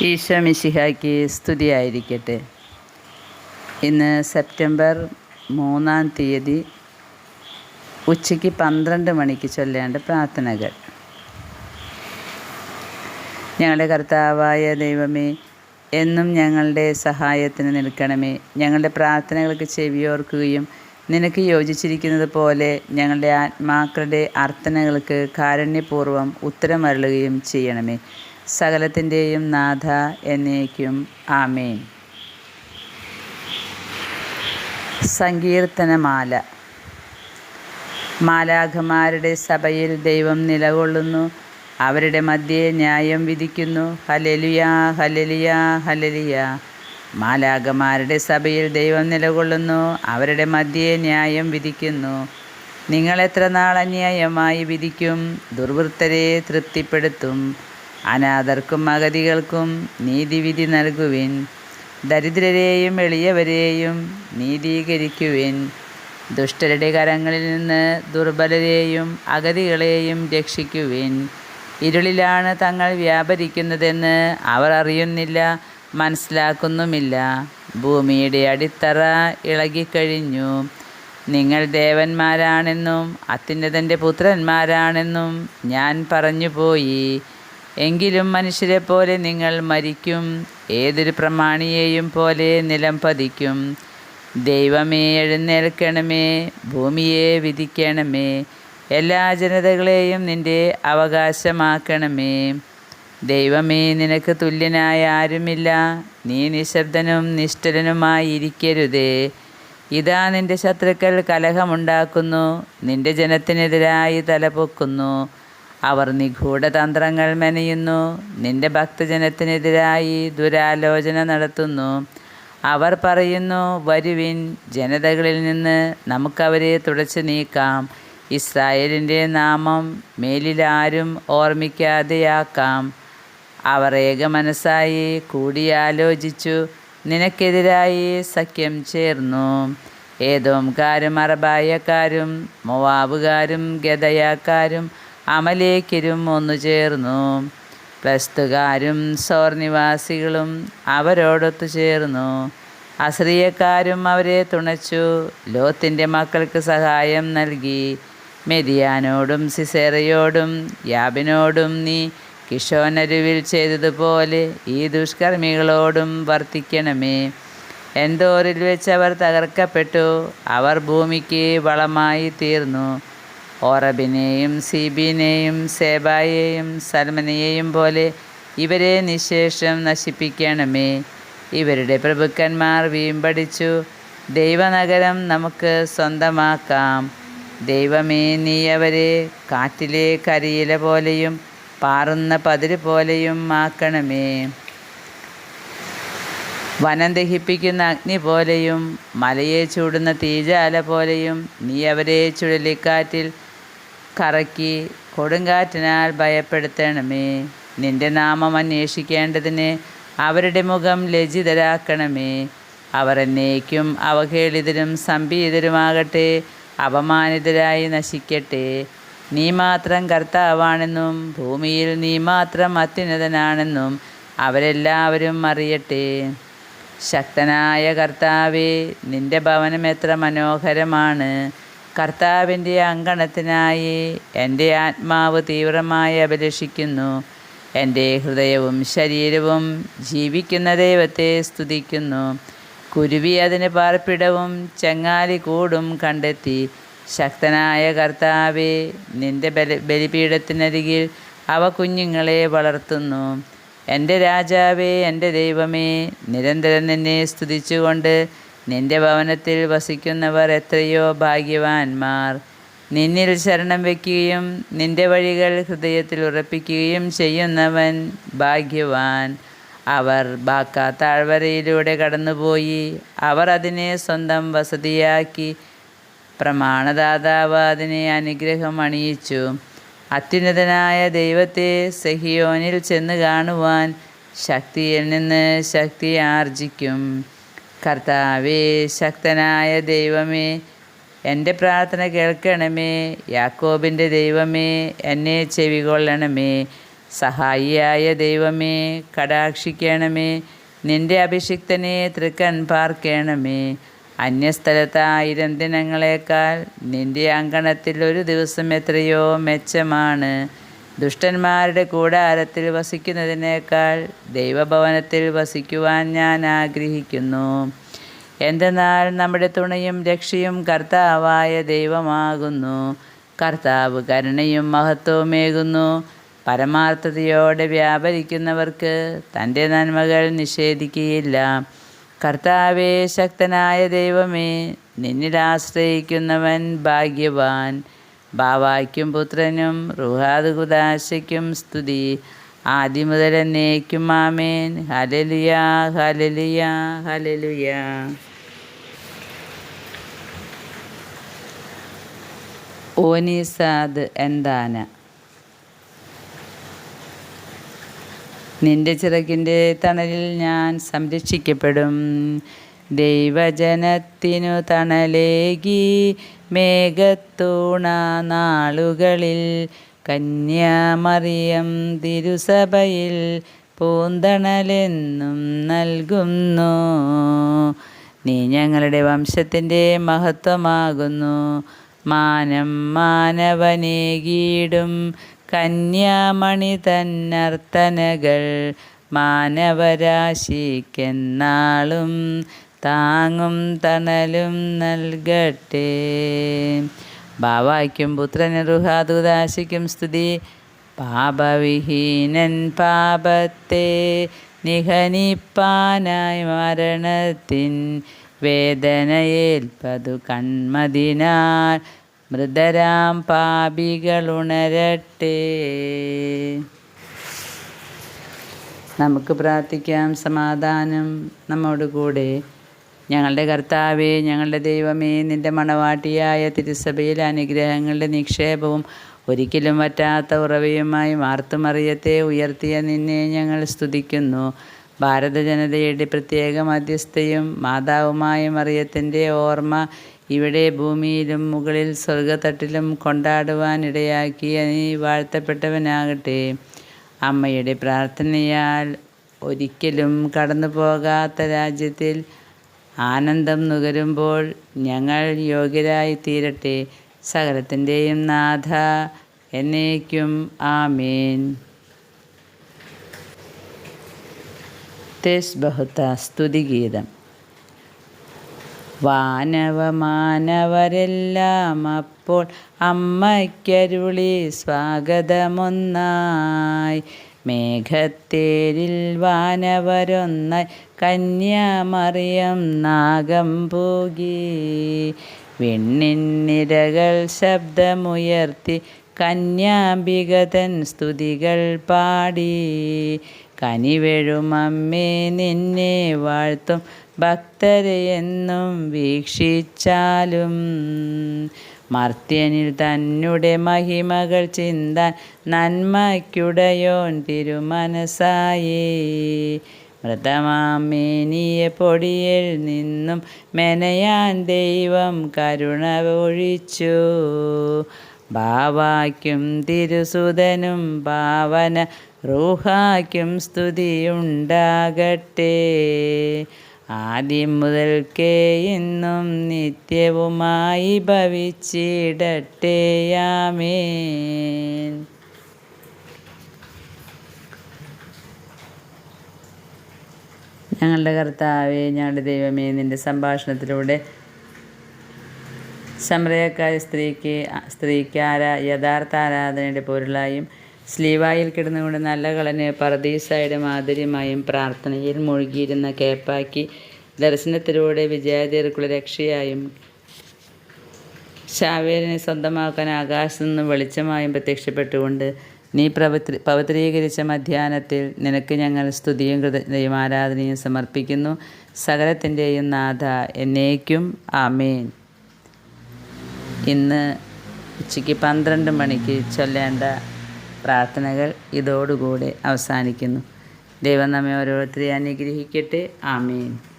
ഈശോ മിശിഹായ്ക്ക് സ്തുതിയായിരിക്കട്ടെ. ഇന്ന് സെപ്റ്റംബർ മൂന്നാം തീയതി ഉച്ചയ്ക്ക് പന്ത്രണ്ട് മണിക്ക് ചൊല്ലേണ്ട പ്രാർത്ഥനകൾ. ഞങ്ങളുടെ കർത്താവായ ദൈവമേ എന്നും ഞങ്ങളുടെ സഹായത്തിന് നിൽക്കണമേ. ഞങ്ങളുടെ പ്രാർത്ഥനകൾക്ക് ചെവിയോർക്കുകയും നിനക്ക് യോജിച്ചിരിക്കുന്നത് പോലെ ഞങ്ങളുടെ ആത്മാക്കളുടെ അർത്ഥനകൾക്ക് കാരുണ്യപൂർവം ഉത്തരമരുളുകയും ചെയ്യണമേ. സകലത്തിന്റെയും നാഥ എന്നേക്കും. ആമേൻ. സങ്കീർത്തനമാല. മാലാഖമാരുടെ സഭയിൽ ദൈവം നിലകൊള്ളുന്നു. അവരുടെ മധ്യേ ന്യായം വിധിക്കുന്നു. ഹലലിയ ഹലലിയ ഹലലിയ മാലാഖമാരുടെ സഭയിൽ ദൈവം നിലകൊള്ളുന്നു. അവരുടെ മധ്യേ ന്യായം വിധിക്കുന്നു. നിങ്ങൾ എത്ര നാൾ അന്യായമായി വിധിക്കും. ദുർവൃത്തരെ തൃപ്തിപ്പെടുത്തും. അനാഥർക്കും അഗതികൾക്കും നീതിവിധി നൽകുവിൻ. ദരിദ്രരെയും എളിയവരെയും നീതീകരിക്കുവിൻ. ദുഷ്ടരുടെ കരങ്ങളിൽ നിന്ന് ദുർബലരെയും അഗതികളെയും രക്ഷിക്കുവിൻ. ഇരുളിലാണ് തങ്ങൾ വ്യാപരിക്കുന്നതെന്ന് അവർ അറിയുന്നില്ല മനസ്സിലാക്കുന്നുമില്ല. ഭൂമിയുടെ അടിത്തറ ഇളകിക്കഴിഞ്ഞു. നിങ്ങൾ ദേവന്മാരാണെന്നും അത്യുന്നതന്റെ പുത്രന്മാരാണെന്നും ഞാൻ പറഞ്ഞുപോയി. എങ്കിലും മനുഷ്യരെ പോലെ നിങ്ങൾ മരിക്കും. ഏതൊരു പ്രമാണിയെയും പോലെ നിലം പതിക്കും. ദൈവമേ എഴുന്നേൽക്കണമേ. ഭൂമിയെ വിധിക്കണമേ. എല്ലാ ജനതകളെയും നിന്റെ അവകാശമാക്കണമേ. ദൈവമേ നിനക്ക് തുല്യനായ ആരുമില്ല. നീ നിശബ്ദനും നിഷ്ഠരനുമായിരിക്കരുതേ. ഇതാ നിന്റെ ശത്രുക്കൾ കലഹമുണ്ടാക്കുന്നു. നിന്റെ ജനത്തിനെതിരായി തലപൊക്കുന്നു. അവർ നിഗൂഢതന്ത്രങ്ങൾ മെനയുന്നു. നിന്റെ ഭക്തജനത്തിനെതിരായി ദുരാലോചന നടത്തുന്നു. അവർ പറയുന്നു വരുവിൻ ജനതകളിൽ നിന്ന് നമുക്കവരെ തുടച്ചു നീക്കാം. ഇസ്രായേലിന്റെ നാമം മേലിലാരും ഓർമ്മിക്കാതെയാക്കാം. അവർ ഏകമനസ്സായി കൂടിയാലോചിച്ചു. നിനക്കെതിരായി സഖ്യം ചേർന്നു. ഏതോംകാരും അറബായക്കാരും മൊവാബുകാരും ഗതയാക്കാരും അമലേക്കരും ഒന്നു ചേർന്നു. പ്ലസ്തുകാരും സോർനിവാസികളും അവരോടൊത്തു ചേർന്നു. അസ്രിയക്കാരും അവരെ തുണച്ചു. ലോത്തിന്റെ മക്കൾക്ക് സഹായം നൽകി. മെതിയാനോടും സിസേറയോടും യാബിനോടും നീ കിഷോനരുവിൽ ചെയ്തതുപോലെ ഈ ദുഷ്കർമ്മികളോടും വർത്തിക്കണമേ. എന്തോറിൽ വെച്ച് അവർ തകർക്കപ്പെട്ടു. അവർ ഭൂമിക്ക് വളമായി തീർന്നു ഓറബിനെയും സീബിനെയും സേബായെയും സൽമനയെയും പോലെ ഇവരെ നിശേഷം നശിപ്പിക്കണമേ. ഇവരുടെ പ്രഭുക്കന്മാർ വീമ്പടിച്ചു ദൈവനഗരം നമുക്ക് സ്വന്തമാക്കാം. ദൈവമേ നീ അവരെ കാറ്റിലെ കരിയില പോലെയും പാറുന്ന പതിര് പോലെയും ആക്കണമേ. വനം ദഹിപ്പിക്കുന്ന അഗ്നി പോലെയും മലയെ ചൂടുന്ന തീജാല പോലെയും നീ അവരെ ചുഴലിക്കാറ്റിൽ കറക്കി കൊടുങ്കാറ്റിനാൽ ഭയപ്പെടുത്തണമേ. നിന്റെ നാമം അന്വേഷിക്കേണ്ടതിന് അവരുടെ മുഖം ലജ്ജിതരാക്കണമേ. അവർ എന്നേക്കും അവഹേളിതരും സംഭീതരുമാകട്ടെ അപമാനിതരായി നശിക്കട്ടെ. നീ മാത്രം കർത്താവാണെന്നും ഭൂമിയിൽ നീ മാത്രം അത്യുന്നതനാണെന്നും അവരെല്ലാവരും അറിയട്ടെ. ശക്തനായ കർത്താവേ നിന്റെ ഭവനം എത്ര മനോഹരമാണ്. കർത്താവിന്റെ അങ്കണത്തിനായി എന്റെ ആത്മാവ് തീവ്രമായി അഭിലഷിക്കുന്നു. എന്റെ ഹൃദയവും ശരീരവും ജീവിക്കുന്ന ദൈവത്തെ സ്തുതിക്കുന്നു. കുരുവി അതിന് പാർപ്പിടവും ചങ്ങാലി കൂടും കണ്ടെത്തി. ശക്തനായ കർത്താവെ നിന്റെ ബലി ബലിപീഠത്തിനരികിൽ അവ കുഞ്ഞുങ്ങളെ വളർത്തുന്നു. എന്റെ രാജാവേ എന്റെ ദൈവമേ നിരന്തരം നിന്നെ സ്തുതിച്ചുകൊണ്ട് നിന്റെ ഭവനത്തിൽ വസിക്കുന്നവർ എത്രയോ ഭാഗ്യവാന്മാർ. നിന്നിൽ ശരണം വയ്ക്കുകയും നിന്റെ വഴികൾ ഹൃദയത്തിൽ ഉറപ്പിക്കുകയും ചെയ്യുന്നവൻ ഭാഗ്യവാൻ. അവർ ബാക്ക താഴ്വരയിലൂടെ കടന്നുപോയി. അവർ അതിനെ സ്വന്തം വസതിയാക്കി. പ്രമാണദാതാവ് അതിനെ അനുഗ്രഹം അണിയിച്ചു. അത്യുന്നതനായ ദൈവത്തെ സെഹിയോനിൽ ചെന്ന് കാണുവാൻ ശക്തിയിൽ നിന്ന് ശക്തി ആർജിക്കും. കർത്താവേ ശക്തനായ ദൈവമേ എന്റെ പ്രാർത്ഥന കേൾക്കണമേ. യാക്കോബിന്റെ ദൈവമേ എന്നെ ചെവികൊള്ളണമേ. സഹായിയായ ദൈവമേ കടാക്ഷിക്കണമേ. നിന്റെ അഭിഷിക്തനെ തൃക്കൺ പാർക്കണമേ. അന്യസ്ഥലത്തായിരം ദിനങ്ങളേക്കാൾ നിന്റെ അങ്കണത്തിൽ ഒരു ദിവസം എത്രയോ മെച്ചമാണ്. ദുഷ്ടന്മാരുടെ കൂടാരത്തിൽ വസിക്കുന്നതിനേക്കാൾ ദൈവഭവനത്തിൽ വസിക്കുവാൻ ഞാൻ ആഗ്രഹിക്കുന്നു. എന്തെന്നാൽ നമ്മുടെ തുണയും രക്ഷയും കർത്താവായ ദൈവമാകുന്നു. കർത്താവ് കരുണയും മഹത്വമേകുന്നു പരമാർത്ഥതയോടെ വ്യാപരിക്കുന്നവർക്ക് തന്റെ നന്മകൾ നിഷേധിക്കുകയില്ല. കർത്താവേ ശക്തനായ ദൈവമേ നിന്നിൽ ആശ്രയിക്കുന്നവൻ ഭാഗ്യവാൻ. ബാവായ്ക്കും പുത്രനും റുഹാദുകുദാശയ്ക്കും സ്തുതി. ആദ്യം മുതൽ എന്നേക്കും ആമേൻ. ഹലലുയ ഹലലുയ ഹലലുയ ഓനീസാദ് എന്താന നിന്റെ ചിറകിന്റെ തണലിൽ ഞാൻ സംരക്ഷിക്കപ്പെടും. ദൈവജനത്തിനു തണലേകി മേഘത്തൂണ നാളുകളിൽ കന്യാമറിയം തിരുസഭയിൽ പൂന്തണലെന്നും നൽകുന്നു. നീ ഞങ്ങളുടെ വംശത്തിന്റെ മഹത്വമാകുന്നു. മാനം മാനവനേകീടും കന്യാമണി തന്നർത്തനകൾ മാനവരാശിക്കെന്നാളും താങ്ങും തണലും നൽകട്ടെ. ബാവായ്ക്കും പുത്രന് സ്തുതി. പാപവിഹീനൻ പാപത്തെ നിഹനിപ്പാനായി മരണത്തിൻ വേദനയേൽപ്പതു കൺമതിനാൽ മൃതരാം പാപികളുണരട്ടെ നമുക്ക് പ്രാർത്ഥിക്കാം സമാധാനം നമ്മോട് കൂടെ ഞങ്ങളുടെ കർത്താവേ ഞങ്ങളുടെ ദൈവമേ നിന്റെ മണവാട്ടിയായ തിരുസഭയിൽ അനുഗ്രഹങ്ങളുടെ നിക്ഷേപവും ഒരിക്കലും വറ്റാത്ത ഉറവയുമായി മാർത്തുമറിയത്തെ ഉയർത്തിയ നിന്നെ ഞങ്ങൾ സ്തുതിക്കുന്നു. ഭാരത ജനതയുടെ പ്രത്യേക മധ്യസ്ഥയും മാതാവുമായ മറിയത്തിന്റെ ഓർമ്മ ഇവിടെ ഭൂമിയിലും മുകളിൽ സ്വർഗത്തട്ടിലും കൊണ്ടാടുവാനിടയാക്കിയ നീ വാഴ്ത്തപ്പെട്ടവനാകട്ടെ. അമ്മയുടെ പ്രാർത്ഥനയാൽ ഒരിക്കലും കടന്നു പോകാത്ത രാജ്യത്തിൽ ആനന്ദം നുകരുമ്പോൾ ഞങ്ങൾ യോഗ്യരായി തീരട്ടെ സകലത്തിന്റെയും നാഥ എന്നേക്കും ആമേൻ. തേസ് ബഹുത്ത സ്തുതിഗീതം വാനവമാനവരെല്ലാം അപ്പോൾ അമ്മയ്ക്കരുളി സ്വാഗതമൊന്നായി. മേഘത്തേരിൽ വാനവരൊന്ന കന്യാമറിയം നാഗം പോകി. വെണ്ണിന്നിരകൾ ശബ്ദമുയർത്തി കന്യാംബികതൻ സ്തുതികൾ പാടി. കനിവെഴുമമ്മേ നിന്നെ വാഴ്ത്തും ഭക്തരെയെന്നും വീക്ഷിച്ചാലും. മർത്യനിൽ തന്നെ മഹിമകൾ ചിന്താൻ നന്മയ്ക്കുടയോൻ തിരുമനസായേ. മൃതമാമേനിയ പൊടിയിൽ നിന്നും മെനയാൻ ദൈവം കരുണ ഒഴിച്ചു. ബാവായ്ക്കും തിരുസുതനും ഭാവന റൂഹായ്ക്കും സ്തുതിയുണ്ടാകട്ടെ. ആദ്യം മുതൽക്കേ ഇന്നും നിത്യവുമായി ഭവിച്ചിടട്ടെ ആമേൻ ഞങ്ങളുടെ കർത്താവെ ഞങ്ങളുടെ ദൈവമേ നിന്റെ സംഭാഷണത്തിലൂടെ സമരയക്കാരി സ്ത്രീക്ക് സ്ത്രീക്ക് ആരാ യഥാർത്ഥ ആരാധനയുടെ പൊരുളായും സ്ലീവായിൽ കിടന്നുകൊണ്ട് നല്ല കളന് പറദീസായുടെ മാധുര്യമായും പ്രാർത്ഥനയിൽ മുഴുകിയിരുന്ന കേപ്പാക്കി ദർശനത്തിലൂടെ വിജയതീർക്കുള്ള രക്ഷയായും ശാവേലിനെ സ്വന്തമാക്കാൻ ആകാശത്തു നിന്ന് വെളിച്ചമായും പ്രത്യക്ഷപ്പെട്ടുകൊണ്ട് നീ പ്രവത് പവിത്രീകരിച്ച മധ്യാനത്തിൽ നിനക്ക് ഞങ്ങൾ സ്തുതിയും കൃതജ്ഞതയും ആരാധനയും സമർപ്പിക്കുന്നു. സകലത്തിന്റെയും നാഥ എന്നേക്കും. ആമേൻ. ഇന്ന് ഉച്ചയ്ക്ക് പന്ത്രണ്ട് മണിക്ക് ചൊല്ലേണ്ട പ്രാർത്ഥനകൾ ഇതോടുകൂടെ അവസാനിക്കുന്നു. ദൈവം നമ്മെ ഓരോരുത്തരെ അനുഗ്രഹിക്കട്ടെ. ആമേൻ.